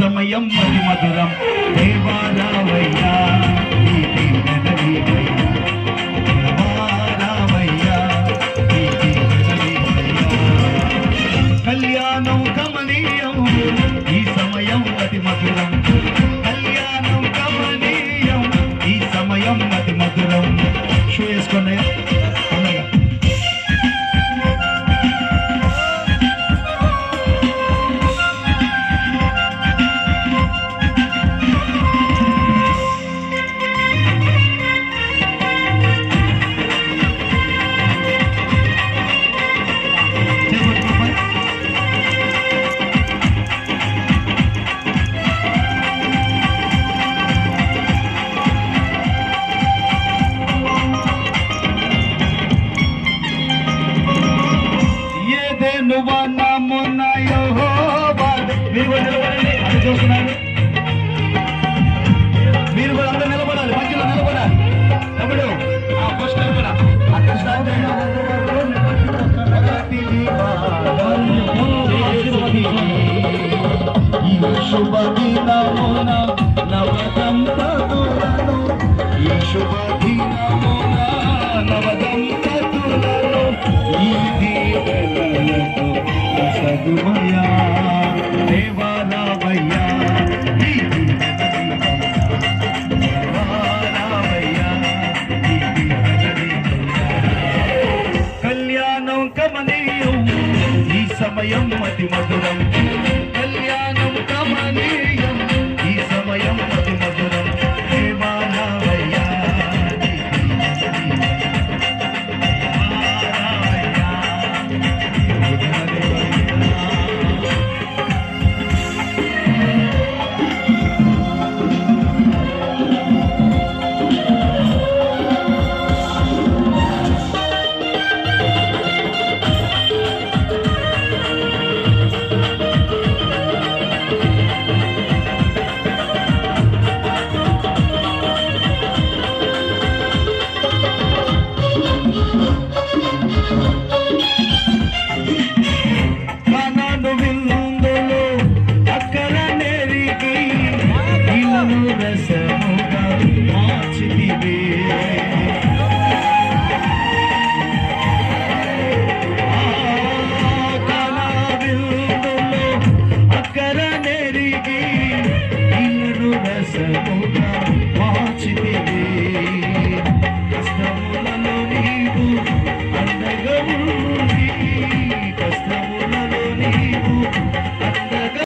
సమయం అతి మధురం దేవారావయ్యా కళ్యాణం గమనీయం ఈ సమయం అతి మధురం కళ్యాణం గమనీయం ఈ సమయం అతి మధురం షూ వేసుకున్నాయా మీరు కూడా నిలబడండి అది చూస్తున్నారు మీరు కూడా అందరూ నిలబడాలి మధ్యలో నిలబడాలి తమ్ముడు ఆ ఫస్ట్ కూడా అక్కడ స్టార్ట్ ఈ శుభ దినమున నవదంపతులను ఈ శుభ దినమున సగుమయా దేవాలవయ్యా కళ్యాణం కమనీయం ఈ సమయం అతి మధురం. Watching. it,